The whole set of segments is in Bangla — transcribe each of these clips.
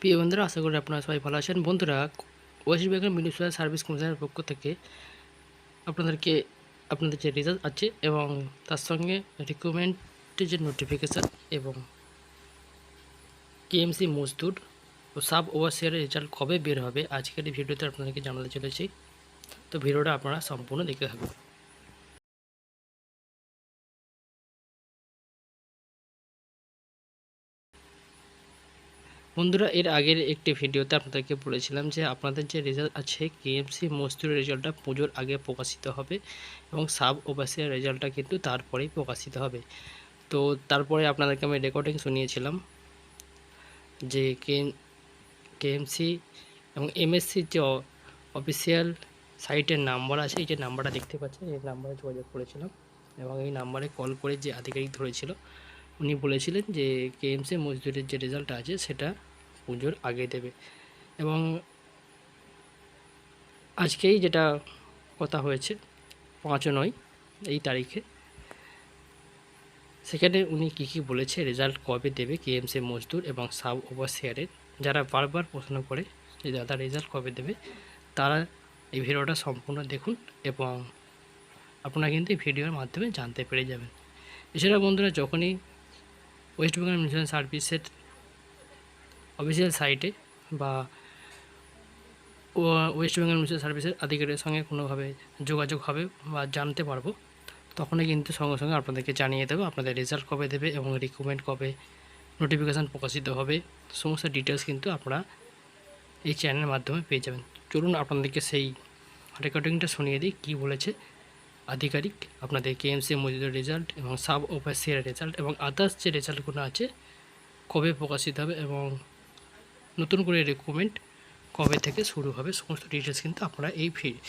প্রিয় বন্ধুরা আশা করি আপনারা সবাই ভালো আছেন। বন্ধুরা, ওয়েস্ট বেঙ্গল মিউনিসিপ্যাল সার্ভিস কমিশনের পক্ষ থেকে আপনাদেরকে আপনাদের যে রেজাল্ট আছে এবং তার সঙ্গে রিক্রুটমেন্টের যে নোটিফিকেশান এবং কেএমসি মজদুর ও সাব ওভারসিয়ারের রেজাল্ট কবে বের হবে, আজকের এই ভিডিওতে আপনাদেরকে জানাতে চলেছি। তো ভিডিওটা আপনারা সম্পূর্ণ দেখতে থাকুন। বন্ধুরা, এর আগের একটি ভিডিওতে আপনাদেরকে বলেছিলাম যে আপনাদের যে রেজাল্ট আছে কেএমসি মজদুরের রেজাল্টটা পুজোর আগে প্রকাশিত হবে এবং সাব ওভারসিয়ার রেজাল্টটা কিন্তু তারপরেই প্রকাশিত হবে। তো তারপরে আপনাদেরকে আমি রেকর্ডিং শুনিয়েছিলাম যে কেএমসি এবং এমএসসির যে অফিসিয়াল সাইটের নাম্বার আছে, এই যে নাম্বারটা দেখতে পাচ্ছেন, এই নাম্বারে যোগাযোগ করেছিলাম এবং এই নাম্বারে কল করে যে আধিকারিক ধরেছিল, উনি বলেছিলেন যে কেএমসি মজদুরের যে রেজাল্ট আছে, সেটা পুজোর আগে দেবে। এবং আজকেই যেটা কথা হয়েছে পাঁচও নয় এই তারিখে, সেখানে উনি কী কী বলেছে রেজাল্ট কবে দেবে কেএমসি মজদুর এবং সাব ওভারসিয়ারের যারা বারবার প্রশ্ন করে যে দাদা রেজাল্ট কবে দেবে, তারা এই ভিডিওটা সম্পূর্ণ দেখুন এবং আপনারা কিন্তু এই ভিডিওর মাধ্যমে জানতে পেরে যাবেন। এছাড়া বন্ধুরা, যখনই ওয়েস্ট বেঙ্গল মিউনিসিপ্যাল সার্ভিসের অফিসিয়াল সাইটে বা ওয়েস্ট বেঙ্গল মিউনিসিপ্যাল সার্ভিসের আধিকারিকের সঙ্গে কোনোভাবে যোগাযোগ হবে বা জানতে পারব, তখনই কিন্তু সঙ্গে সঙ্গে আপনাদেরকে জানিয়ে দেবো, আপনাদের রেজাল্ট কবে দেবে এবং রিক্রুটমেন্ট কবে নোটিফিকেশান প্রকাশিত হবে। সমস্ত ডিটেলস কিন্তু আপনারা এই চ্যানেলের মাধ্যমে পেয়ে যাবেন। চলুন আপনাদেরকে সেই রেকর্ডিংটা শুনিয়ে দিই, কী বলেছে আধিকারিক। আপনাদের কেএমসি মজুদের রেজাল্ট এবং সাব ওভারসিয়ার রেজাল্ট এবং আদার্স যে রেজাল্টগুলো আছে, কবে প্রকাশিত হবে এবং নতুন করে রিক্রুটমেন্ট কবে থেকে শুরু হবে সমস্ত ডিটেলস কিন্তু আপনারা এই ভি-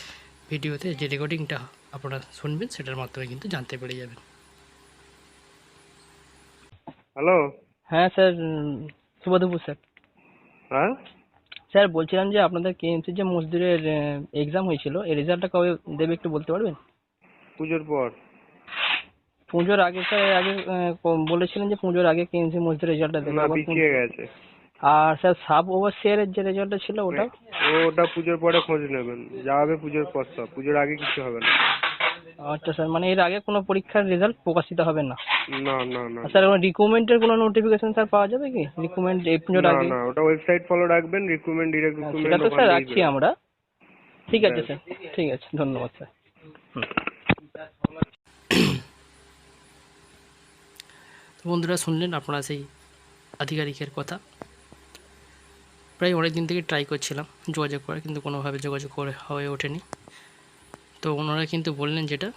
ভিডিওতে যে রেকর্ডিংটা আপনারা শুনবেন সেটার মাধ্যমে কিন্তু জানতে পেরে যাবেন। হ্যালো হ্যাঁ স্যার শুভ দুপুর স্যার। হ্যাঁ? স্যার বলছিলাম যে আপনাদের কেএমসি যে মজদুরের এক্সাম হয়েছিল এই রেজাল্টটা কবে দেবে একটু বলতে পারবেন? পুজোর পর। পুজোর আগে স্যার আগে বলেছিলেন যে পুজোর আগে কেএমসি মজদুরের রেজাল্টটা দেবে। পিছিয়ে গেছে। আর স্যার সাব ওভারসিয়ারের যে রেজাল্টটা ছিল ওটা? ও ওটা পুজোর পরে খোঁজ নেবেন। যা হবে পুজোর পর সব। পুজোর আগে কিছু হবে না। আচ্ছা স্যার মানে এর আগে কোনো পরীক্ষার রেজাল্ট প্রকাশিত হবে না? না না না। আর স্যার রিক্রুটমেন্টের কোনো নোটিফিকেশন স্যার পাওয়া যাবে কি? রিক্রুটমেন্ট এই পুজোর না আগে? না ওটা ওয়েবসাইট ফলো রাখবেন রিক্রুটমেন্ট ডিরেক্ট হ্যাঁ, রিক্রুটমেন্ট সেটা তো স্যার রাখছি আমরা। ঠিক আছে স্যার ঠিক আছে ধন্যবাদ স্যার। তো বন্ধুরা শুনলেন আপনারা সেই আধিকারিকের কথা। প্রায় অনেক দিন থেকে ট্রাই করছিলাম যোগাযোগ করার, কিন্তু কোনোভাবে যোগাযোগ করে হয়ে ওঠেনি। তো ওনারা কিন্তু বললেন যেটা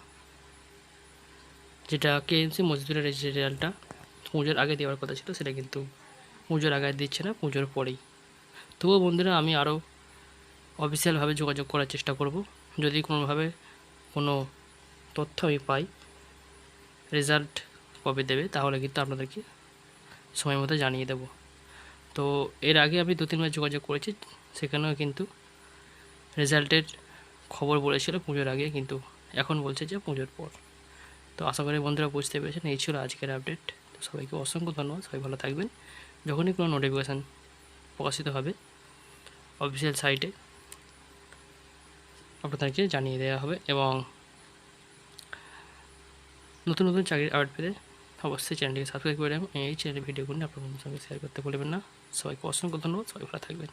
যেটা কেএমসি মজদুরের রেজাল্টটা পুজোর আগে দেওয়ার কথা ছিল, সেটা কিন্তু পুজোর আগে দিচ্ছে না, পুজোর পরেই। তবুও বন্ধুরা আমি আরও অফিসিয়ালভাবে যোগাযোগ করার চেষ্টা করব। যদি কোনোভাবে কোনো তথ্য আমি পাই রেজাল্ট কবে দেবে, তাহলে কিন্তু আপনাদেরকে সময় মতো জানিয়ে দেব। তো এর আগে আমি দু তিনবার যোগাযোগ করেছি, সেখানেও কিন্তু রেজাল্টের খবর বলেছিল পুজোর আগে, কিন্তু এখন বলছে যে পুজোর পর। তো আশা করি বন্ধুরা বুঝতে পেরেছেন, এই ছিল আজকের আপডেট। তো সবাইকে অসংখ্য ধন্যবাদ, সবাই ভালো থাকবেন। যখনই কোনো নোটিফিকেশান প্রকাশিত হবে অফিসিয়াল সাইটে আপনাদেরকে জানিয়ে দেওয়া হবে এবং নতুন নতুন চাকরির আপডেট পেতে অবশ্যই চ্যানেলটিকে সাবস্ক্রাইব করে রাখবেন। এই চ্যানেলের ভিডিওগুলো আপনার বন্ধুর সঙ্গে শেয়ার করতে ভুলবেন না। সবাইকে অসংখ্য ধন্যবাদ। সবাই ভালো থাকবেন।